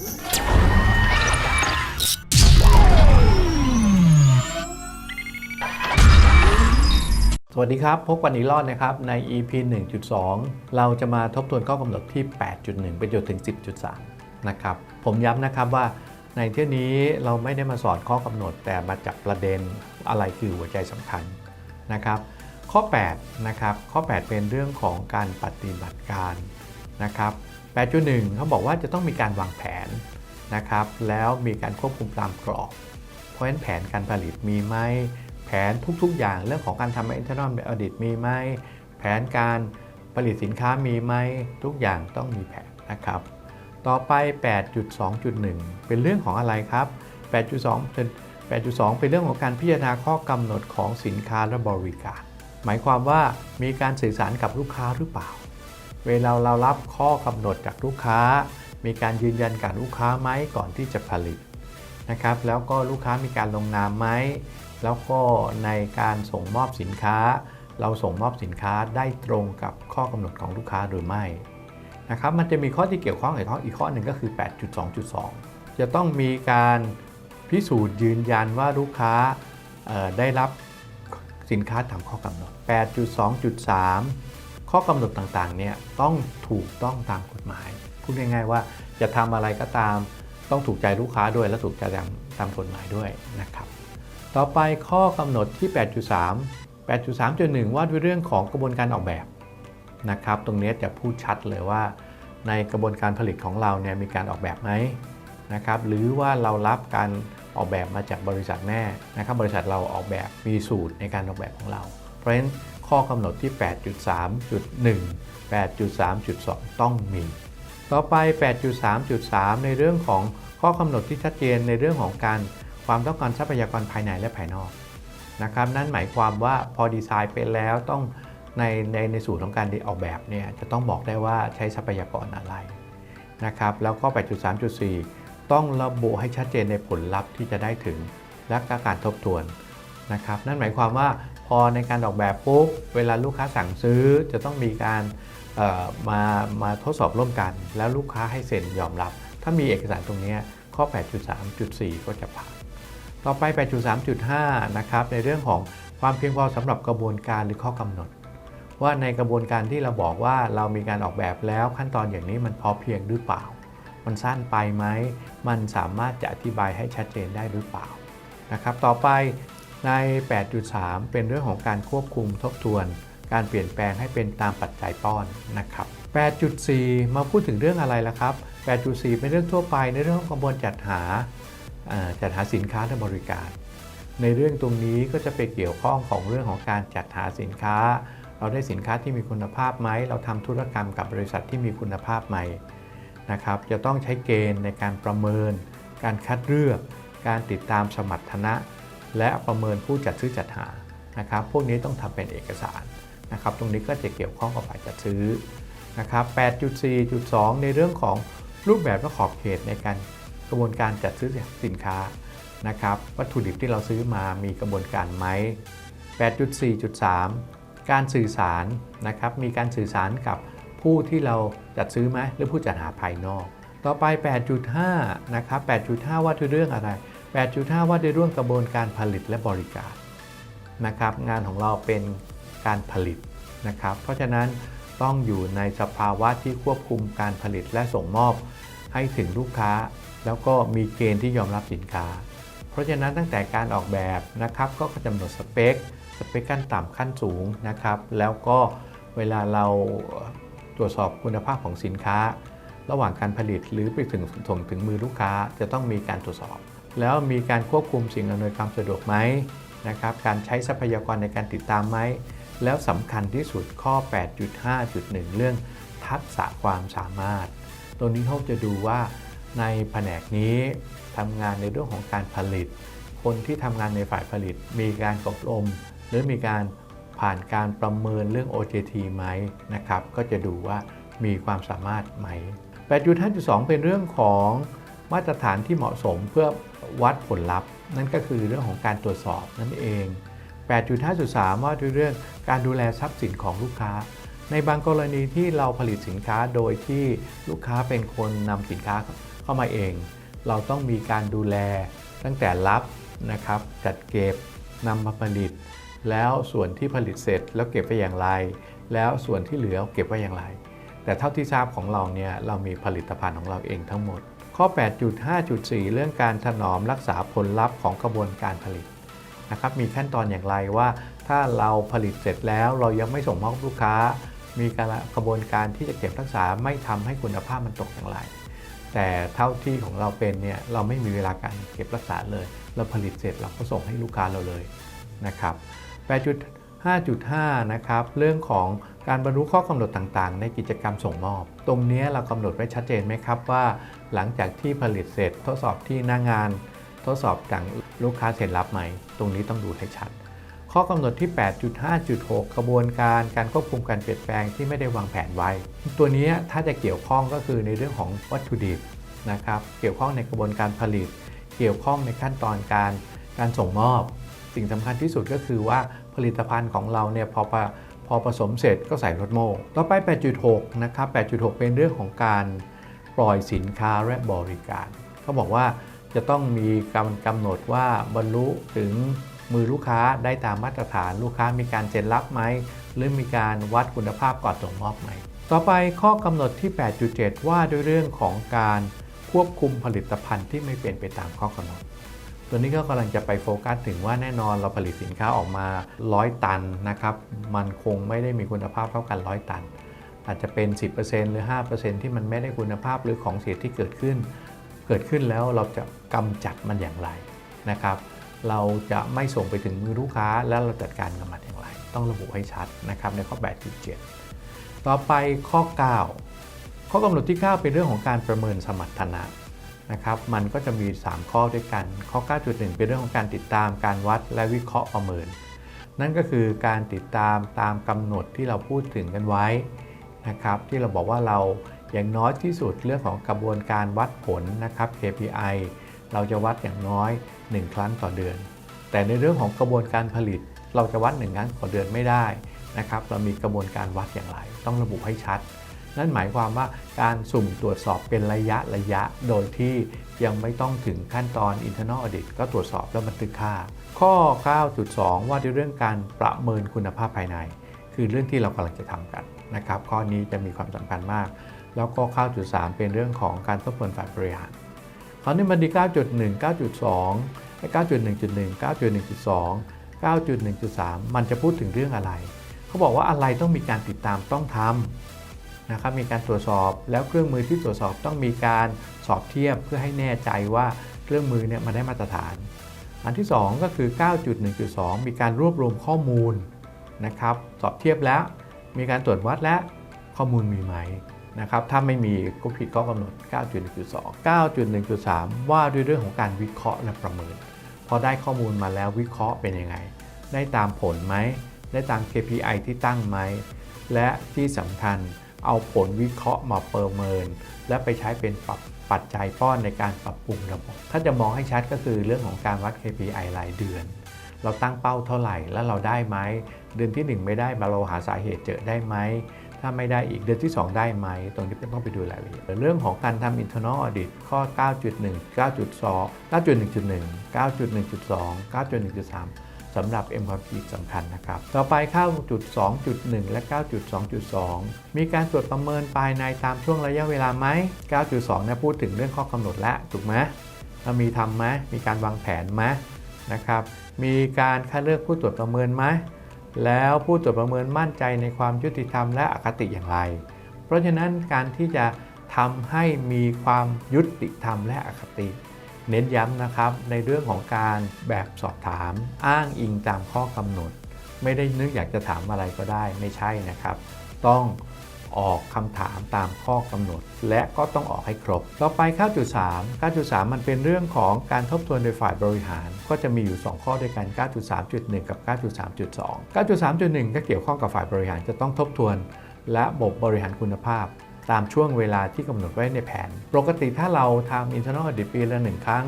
สวัสดีครับ พบกันอีกรอบนะครับ ใน EP 1.2 เราจะมาทบทวนข้อกำหนดที่ 8.1 ไปจนถึง 10.3 นะครับ ผมย้ำนะครับว่าในเที่ยวนี้เราไม่ได้มาสอนข้อกำหนดแต่มาจับประเด็นอะไรคือหัวใจสำคัญนะครับ ข้อ 8 นะครับ ข้อ 8 เป็นเรื่องของการปฏิบัติการนะครับ 8.1เขาบอกว่าจะต้องมีการวางแผนนะครับ แล้วมีการควบคุมตามกรอบ เพราะฉะนั้นแผนการผลิตมีไหมแผนทุกๆ อย่างเรื่องของการทำ internal audit มีไหมแผนการผลิตสินค้ามีไหมทุกอย่างต้องมีแผนนะครับ ต่อไป 8.2.1 เป็นเรื่องของอะไรครับ 8.2เป็น8.2 เป็นเรื่องของการพิจารณาข้อกำหนดของสินค้าและบริการ หมายความว่ามีการสื่อสารกับลูกค้าหรือเปล่า เวลาเรารับข้อกำหนดจากลูกค้า มีการยืนยันกับลูกค้าไหมก่อนที่จะผลิตนะครับ แล้วก็ลูกค้ามีการลงนามไหมแล้วก็ในการส่งมอบสินค้า เราส่งมอบสินค้าได้ตรงกับข้อกำหนดของลูกค้าหรือไม่นะครับมันจะมีข้อที่เกี่ยวข้องกับข้ออีกข้อหนึ่งก็คือ 8.2.2 จะต้องมีการพิสูจน์ยืนยันว่าลูกค้าได้รับสินค้าตามข้อกำหนด 8.2.3 ข้อกำหนดต่างๆเนี่ยต้องถูกต้องตามกฎหมาย พูดง่ายๆว่าจะทำอะไรก็ตามต้องถูกใจลูกค้าด้วยและถูกใจตามตามกฎหมายด้วยนะครับ ต่อไปข้อกำหนดที่ 8.3 8.3.1 ว่าด้วยเรื่องของกระบวนการออกแบบนะครับ ตรงนี้จะพูดชัดเลยว่า ในกระบวนการผลิตของเราเนี่ยมีการออกแบบไหมนะครับ หรือว่าเรารับการออกแบบมาจากบริษัทแม่นะครับ บริษัทเราออกแบบมีสูตรในการออกแบบของเรา เพราะฉะนั้น ข้อกำหนดที่ 8.3.1 8.3.2 ต้องมี ต่อไป 8.3.3 ในเรื่องของข้อกำหนดที่ชัดเจนในเรื่องของการความต้องการทรัพยากรภายในและภายนอกนะครับนั่นหมายความว่าพอดีไซน์เป็นแล้วต้องในในในสูตรของการออกแบบเนี่ยจะต้องบอกได้ว่าใช้ทรัพยากรอะไรนะครับแล้วก็ 8.3.4 ต้องระบุให้ชัดเจนในผลลัพธ์ที่จะได้ถึงและก็การทบทวนนะครับนั่นหมายความว่า อในการออกแบบปุ๊บเวลาลูกค้าสั่งซื้อจะต้องมีการมามาทดสอบร่วมกัน แล้วลูกค้าให้เซ็นยอมรับ ถ้ามีเอกสารตรงนี้ข้อ 8.3.4 ก็จะผ่านต่อไป 8.3.5 นะครับในเรื่องของความเพียงพอสำหรับกระบวนการหรือข้อกำหนด ว่าในกระบวนการที่เราบอกว่าเรามีการออกแบบแล้วขั้นตอนอย่างนี้มันพอเพียงหรือเปล่า มันสั้นไปไหมมันสามารถจะอธิบายให้ชัดเจนได้หรือเปล่านะครับต่อไป ใน 8.3 เป็นเรื่องของการควบคุมทบทวน การเปลี่ยนแปลงให้เป็นตามปัจจัยป้อนนะครับ 8.4 มาพูดถึงเรื่องอะไรล่ะครับ 8.4 เป็นเรื่องทั่วไปในเรื่องของกระบวนจัดหาจัดหาสินค้าและบริการ ในเรื่องตรงนี้ก็จะไปเกี่ยวข้องของเรื่องของการจัดหาสินค้า เราได้สินค้าที่มีคุณภาพไหม เราทำธุรกรรมกับบริษัทที่มีคุณภาพไหมนะครับ จะต้องใช้เกณฑ์ในการประเมิน การคัดเลือก การติดตามสมรรถนะ และประเมินผู้จัดซื้อจัดหานะครับพวกนี้ต้องทำเป็นเอกสารนะครับตรงนี้ก็จะเกี่ยวข้องกับฝ่ายจัดซื้อนะครับ 8.4.2 ในเรื่องของรูปแบบและขอบเขตในการกระบวนการจัดซื้อสินค้านะครับวัตถุดิบที่เราซื้อมามีกระบวนการไหม 8.4.3 การสื่อสารนะครับมีการสื่อสารกับผู้ที่เราจัดซื้อไหมหรือผู้จัดหาภายนอก ต่อไป 8.5 นะครับ 8.5 ว่าด้วยเรื่องอะไร 8.5 ว่าด้วยเรื่องกระบวนการผลิตและบริการนะครับงานของเราเป็นการผลิตนะครับ เพราะฉะนั้นต้องอยู่ในสภาวะที่ควบคุมการผลิตและส่งมอบให้ถึงลูกค้า แล้วก็มีเกณฑ์ที่ยอมรับสินค้า เพราะฉะนั้นตั้งแต่การออกแบบนะครับก็กำหนดสเปคสเปคขั้นต่ำขั้นสูงนะครับ แล้วก็เวลาเราตรวจสอบคุณภาพของสินค้า ระหว่างการผลิตหรือไปถึงส่งถึงมือลูกค้าจะต้องมีการตรวจสอบ แล้วมีการควบคุมสิ่งอำนวยความสะดวกไหมนะครับ การใช้ทรัพยากรในการติดตามไหม แล้วสำคัญที่สุดข้อ 8.5.1 เรื่องทักษะความสามารถ ตรงนี้เขาจะดูว่าในแผนกนี้ทำงานในเรื่องของการผลิต คนที่ทำงานในฝ่ายผลิต มีการอบรม หรือมีการผ่านการประเมินเรื่อง OJT ไหมนะครับ ก็จะดูว่ามีความสามารถไหม 8.5.2 เป็นเรื่องของมาตรฐานที่เหมาะสมเพื่อ วัดผลลัพธ์ นั่นก็คือเรื่องของการตรวจสอบนั่นเอง 8.5.3 ว่าด้วยเรื่องการดูแลทรัพย์สินของลูกค้า ในบางกรณีที่เราผลิตสินค้าโดยที่ลูกค้าเป็นคนนำสินค้าเข้ามาเอง เราต้องมีการดูแลตั้งแต่รับนะครับจัดเก็บนำมาผลิต แล้วส่วนที่ผลิตเสร็จแล้วเก็บไว้อย่างไร แล้วส่วนที่เหลือเก็บไว้อย่างไร แต่เท่าที่ทราบของเราเนี่ยเรามีผลิตภัณฑ์ของเราเองทั้งหมด ข้อ 8.5.4 เรื่องการถนอมรักษาผลลัพธ์ของกระบวนการผลิตนะครับมีขั้นตอนอย่างไรว่า ถ้าเราผลิตเสร็จแล้วเรายังไม่ส่งมอบลูกค้า มีการกระบวนการที่จะเก็บรักษาไม่ทำให้คุณภาพมันตกอย่างไร แต่เท่าที่ของเราเป็นเนี่ยเราไม่มีเวลาการเก็บรักษาเลย เราผลิตเสร็จเราก็ส่งให้ลูกค้าเราเลยนะครับ8.5.5 นะครับเรื่องของ การบรรลุข้อกำหนดต่างๆ ในกิจกรรมส่งมอบ ตรงนี้เรากำหนดไว้ชัดเจนไหมครับว่า หลังจากที่ผลิตเสร็จทดสอบที่หน้างาน ทดสอบจากลูกค้าเซ็นรับไหม ตรงนี้ต้องดูให้ชัด ข้อกำหนดที่ 8.5.6 กระบวนการการควบคุมการเปลี่ยนแปลงที่ไม่ได้วางแผนไว้ ตัวนี้ถ้าจะเกี่ยวข้องก็คือในเรื่องของวัตถุดิบนะครับเกี่ยวข้องในกระบวนการผลิต เกี่ยวข้องในขั้นตอนการการส่งมอบ สิ่งสำคัญที่สุดก็คือว่าผลิตภัณฑ์ของเราเนี่ยพอ พอผสมเสร็จก็ใส่รถโม่ต่อไป 8.6 นะครับ 8.6 เป็นเรื่องของการปล่อยสินค้าและบริการ เขาบอกว่าจะต้องมีกำกำหนดว่าบรรลุถึงมือลูกค้าได้ตามมาตรฐานลูกค้ามีการเซ็นรับไหม หรือมีการวัดคุณภาพก่อนส่งมอบไหม ต่อไปข้อกำหนดที่ 8.7 ว่าด้วยเรื่องของการควบคุมผลิตภัณฑ์ที่ไม่เป็นไปตามข้อกำหนด ตัวนี้ก็กำลังจะไปโฟกัสถึงว่าแน่นอนเราผลิตสินค้าออกมา 100 ตันนะครับ มันคงไม่ได้มีคุณภาพเท่ากัน 100 ตัน อาจจะเป็น 10%หรือ 5%ที่มันไม่ได้คุณภาพหรือของเสียที่เกิดขึ้น เกิดขึ้นแล้วเราจะกำจัดมันอย่างไรนะครับ เราจะไม่ส่งไปถึงมือลูกค้าแล้วเราจัดการกับมันอย่างไร ต้องระบุให้ชัดนะครับในข้อ 8.7 ต่อไปข้อ 9 ข้อกำหนดที่ 9 เป็นเรื่องของการประเมินสมรรถนะ นะครับมันก็จะมี 3 ข้อด้วยกัน ข้อ 9.1 เป็นเรื่องของการติดตามการวัดและวิเคราะห์ประเมิน นั่นก็คือการติดตามตามกำหนดที่เราพูดถึงกันไว้นะครับที่เราบอกว่าเราอย่างน้อยที่สุดเรื่องของกระบวนการวัดผลนะครับ KPI เราจะวัดอย่างน้อย 1 ครั้งต่อเดือน แต่ในเรื่องของกระบวนการผลิต เราจะวัด 1 ครั้งต่อเดือนไม่ได้นะครับ เรามีกระบวนการวัดอย่างไร ต้องระบุให้ชัด นั่นหมายความว่าการสุ่มตรวจสอบเป็นระยะระยะ โดยที่ยังไม่ต้องถึงขั้นตอน internal audit ก็ตรวจสอบแล้วบันทึกค่า ข้อ 9.2 ว่าด้วยเรื่องการประเมินคุณภาพภายใน คือเรื่องที่เรากำลังจะทำกันนะครับ ข้อนี้จะมีความสำคัญมาก แล้วก็ 9.3 เป็นเรื่องของการทบทวนฝ่ายบริหารคราวนี้มันดี 9.1 9.2และ9.1.1 9.1.2 9.1.3 มันจะพูดถึงเรื่องอะไร เขาบอกว่าอะไรต้องมีการติดตามต้องทำ นะครับมีการตรวจสอบแล้วเครื่องมือที่ตรวจสอบต้องมีการสอบเทียบเพื่อให้แน่ใจว่าเครื่องมือเนี่ยมันได้มาตรฐาน อันที่ 2 ก็คือ 9.1.2 มีการรวบรวมข้อมูลนะครับสอบเทียบแล้ว มีการตรวจวัดและข้อมูลมีไหมนะครับถ้าไม่มีก็ผิดข้อกำหนด 9.1.2 9.1.3 ว่าด้วยเรื่องของการวิเคราะห์และประเมิน พอได้ข้อมูลมาแล้ววิเคราะห์เป็นยังไง ได้ตามผลไหม ได้ตาม KPI ที่ตั้งไหม และที่สำคัญ เอาผลวิเคราะห์มาประเมิน และไปใช้เป็นปรับปัจจัยป้อนในการปรับปรุงระบบ ถ้าจะมองให้ชัดก็คือเรื่องของการวัด KPI รายเดือน เราตั้งเป้าเท่าไหร่แล้วเราได้ไหม เดือนที่ 1 ไม่ได้มาเราหาสาเหตุเจอได้ไหม ถ้าไม่ได้อีกเดือนที่ 2 ได้ไหม ตรงนี้เป็นต้องไปดูรายละเอียดเรื่องของการทำ internal audit ข้อ 9.1 9.2 9.1.1 9.1.2 9.1.3 สำหรับ M ความผิดสำคัญนะครับ ต่อไปเข้าจุด 2.1 และ 9.2.2 มีการตรวจประเมินภายในตามช่วงระยะเวลาไหม 9.2เนี่ยพูดถึงเรื่องข้อกำหนดแล้วถูกไหมมีทำไหมมีการวางแผนไหมนะครับ มีการคัดเลือกผู้ตรวจประเมินไหมแล้วผู้ตรวจประเมินมั่นใจในความยุติธรรมและอคติอย่างไร เพราะฉะนั้นการที่จะทำให้มีความยุติธรรมและอคติ เน้นย้ำนะครับในเรื่องของการแบบสอบถาม อ้างอิงตามข้อกำหนด ไม่ได้นึกอยากจะถามอะไรก็ได้ไม่ใช่นะครับ ต้องออกคำถามตามข้อกำหนด และก็ต้องออกให้ครบ ต่อไป9.3 9.3มันเป็นเรื่องของการทบทวนโดยฝ่ายบริหาร ก็จะมีอยู่ 2 ข้อด้วยกัน 9.3.1 กับ 9.3.2 9.3.1 ก็เกี่ยวข้องกับฝ่ายบริหารจะต้องทบทวน และบบบริหารคุณภาพ ตามช่วงเวลาที่กำหนดไว้ในแผน ปกติถ้าเราทำ internal audit ปีละ1ครั้ง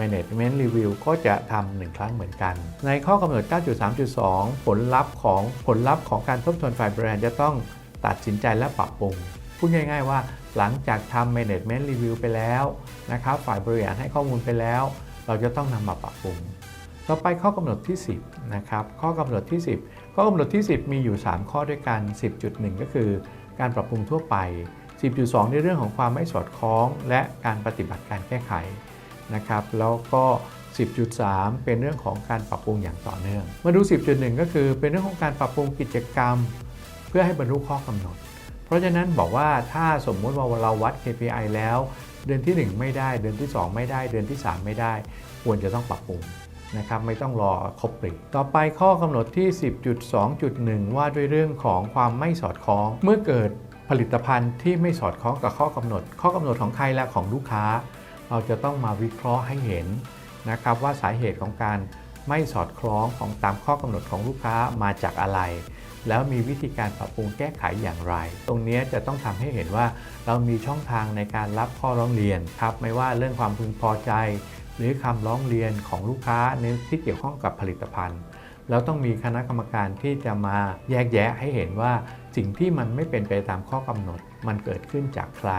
management review ก็จะทำหนึ่งครั้งเหมือนกัน ในข้อกำหนด 9.3.2 ผลลัพธ์ของผลลัพธ์ของการทบทวนฝ่ายบริหารจะต้องตัดสินใจและปรับปรุง พูดง่าย ๆ ว่าหลังจากทำ management review ไปแล้วนะครับฝ่ายบริหารให้ข้อมูลไปแล้ว เราจะต้องนำมาปรับปรุง ต่อไปข้อกำหนดที่ 10 นะครับ ข้อกำหนดที่ 10 ข้อกำหนดที่ 10 มีอยู่ 3 ข้อด้วยกัน 10.1 ก็คือ การปรับปรุงทั่วไป 10.2 ในเรื่องของความไม่สอดคล้อง และการปฏิบัติการแก้ไขนะครับ แล้วก็ 10.3 เป็นเรื่องของการปรับปรุงอย่างต่อเนื่อง มาดู 10.1 ก็คือเป็นเรื่องของการปรับปรุงกิจกรรม เพื่อให้บรรลุข้อกำหนด เพราะฉะนั้นบอกว่าถ้าสมมุติว่าเราวัด KPI แล้ว เดือนที่ 1 ไม่ได้ เดือนที่ 2 ไม่ได้ เดือนที่ 3 ไม่ได้ ควรจะต้องปรับปรุง นะครับไม่ต้องรอครบปีต่อไปข้อกำหนดที่ 10.2.1 ว่าด้วยเรื่องของความไม่สอดคล้อง เมื่อเกิดผลิตภัณฑ์ที่ไม่สอดคล้องกับข้อกำหนด ข้อกำหนดของใครและของลูกค้า เราจะต้องมาวิเคราะห์ให้เห็นนะครับว่าสาเหตุของการไม่สอดคล้องของตามข้อกำหนดของลูกค้ามาจากอะไร แล้วมีวิธีการปรับปรุงแก้ไขอย่างไร ตรงนี้จะต้องทำให้เห็นว่าเรามีช่องทางในการรับข้อร้องเรียนครับไม่ว่าเรื่องความพึงพอใจ หรือคำร้องเรียนของลูกค้าในที่เกี่ยวข้องกับผลิตภัณฑ์แล้วต้องมีคณะกรรมการที่จะมาแยกแยะให้เห็นว่าสิ่งที่มันไม่เป็นไปตามข้อกำหนด มันเกิดขึ้นจากใคร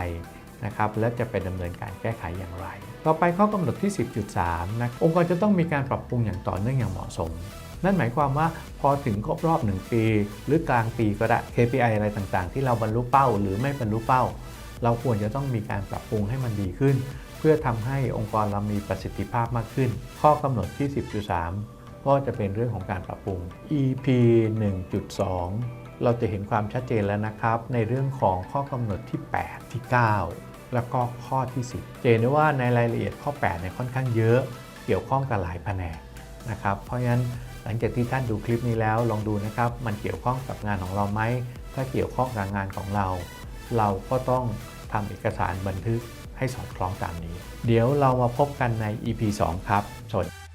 นะครับและจะไปดำเนินการแก้ไขอย่างไร ต่อไปข้อกำหนดที่ 10.3 นะองค์กรจะต้องมีการปรับปรุงอย่างต่อเนื่องอย่างเหมาะสม นั่นหมายความว่าพอถึงครบรอบ 1 ปี หรือกลางปีก็ได้ KPI อะไรต่างๆ ที่เราบรรลุเป้า หรือไม่บรรลุเป้า เราควรจะต้องมีการปรับปรุงให้มันดีขึ้น เพื่อทำให้องค์กรเรามีประสิทธิภาพมากขึ้น ข้อกำหนดที่ 10.3 ก็จะเป็นเรื่องของการปรับปรุง EP 1.2 เราจะเห็นความชัดเจนแล้วนะครับ ในเรื่องของข้อกำหนดที่ 8 ที่ 9 แล้วก็ข้อที่ 10 เจนได้ว่าในรายละเอียดข้อ8เนี่ยค่อนข้างเยอะ เกี่ยวข้องกับหลายแผนกนะครับ เพราะฉะนั้นหลังจากที่ท่านดูคลิปนี้แล้วลองดูนะครับ มันเกี่ยวข้องกับงานของเราไหม ถ้าเกี่ยวข้องกับงานของเรา เราก็ต้องทำเอกสารบันทึก ให้สอดคล้องตามนี้ เดี๋ยวเรามาพบกันใน EP 2 ครับสวัสดี